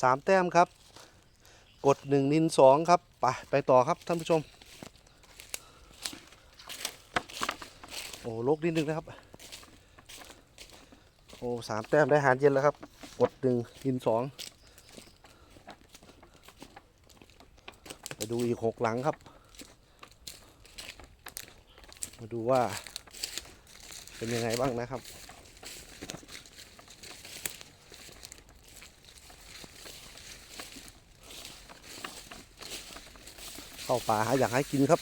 สามแต้มครับ กดหนึ่งนินสองครับ ไป ไปต่อครับท่านผู้ชม โอ้ลกนิดนึงนะครับ โอ้สามแต้มได้หารเย็นแล้วครับ กดหนึ่งนินสองไปดูอีกหกหลังครับ มาดูว่าเป็นยังไงบ้างนะครับ เข้าป่าหาอยากให้กินครับ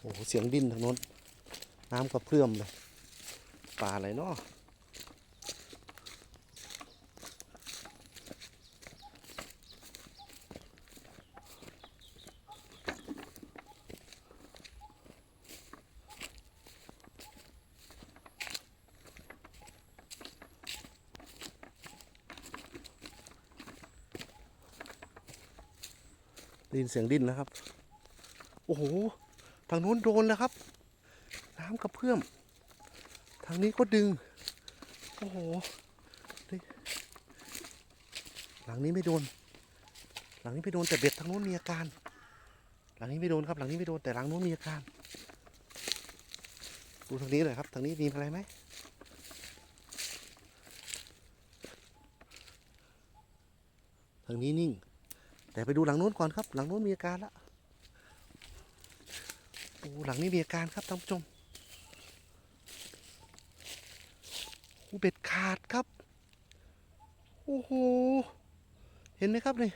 โอ้เสียงดิ้นทางโน้น น้ำกระเพื่อมเลย ป่าอะไรเนาะ ได้ยินเสียงดิ้นแล้วครับ โอ้โห ทางโน้นโดนแล้วครับ น้ำกระเพื่อม ทางนี้ก็ดึง โอ้โห หลังนี้ไม่โดน หลังนี้ไม่โดนแต่เบ็ดทางโน้นมีอาการ หลังนี้ไม่โดนครับ หลังนี้ไม่โดนแต่หลังโน้นมีอาการ ดูทางนี้เลยครับ ทางนี้มีอะไรไหมทางนี้นิ่ง แต่ไปดูหลังโน้นก่อนครับ หลังโน้นมีอาการแล้วโอ้หลังนี้มีอาการครับท่านผู้ชมโอ้เบ็ดขาดครับ โอ้โห เห็นไหมครับนี่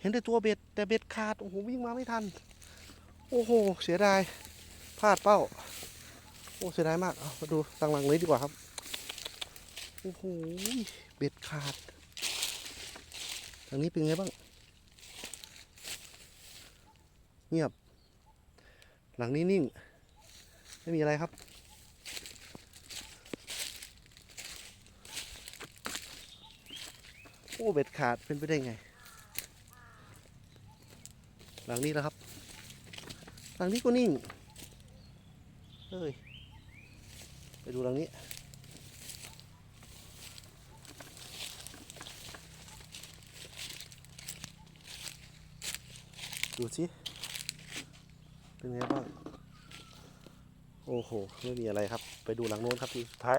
เห็นแต่ตัวเบ็ด แต่เบ็ดขาด โอ้โห วิ่งมาไม่ทัน โอ้โห เสียดาย พลาดเป้า โอ้ เสียดายมาก เอามาดูตังหลังเลยดีกว่าครับ โอ้โห เบ็ดขาด ทางนี้เป็นไงบ้าง เงียบ หลังนี้นิ่ง ไม่มีอะไรครับ โอ้เบ็ดขาดเป็นไปได้ไง หลังนี้แล้วครับ หลังนี้ก็นิ่งเฮ้ย ไปดูหลังนี้ดูสิ เป็นไงบ้าง โอ้โห ไม่มีอะไรครับ ไปดูหลังโน้นครับทีสุดท้าย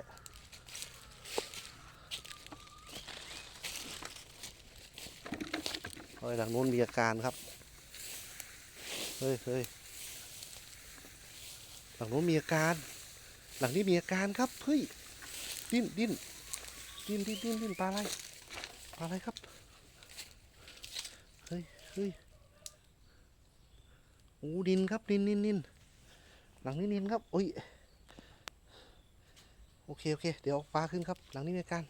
เฮ้ย หลังโน้นมีอาการครับ เฮ้ยเฮ้ยหลังโน้นมีอาการ หลังนี้มีอาการครับ เฮ้ย ดิ้นดิ้นดิ้นดิ้นดิ้นดิ้นปลาอะไร ปลาอะไรครับ เฮ้ยเฮ้ย อ้ดินครับดินดินดินหลังนี้ดินครับโอ้ยโอเคโอเค เดี๋ยวเอาปลาขึ้นครับ หลังนี้มีการ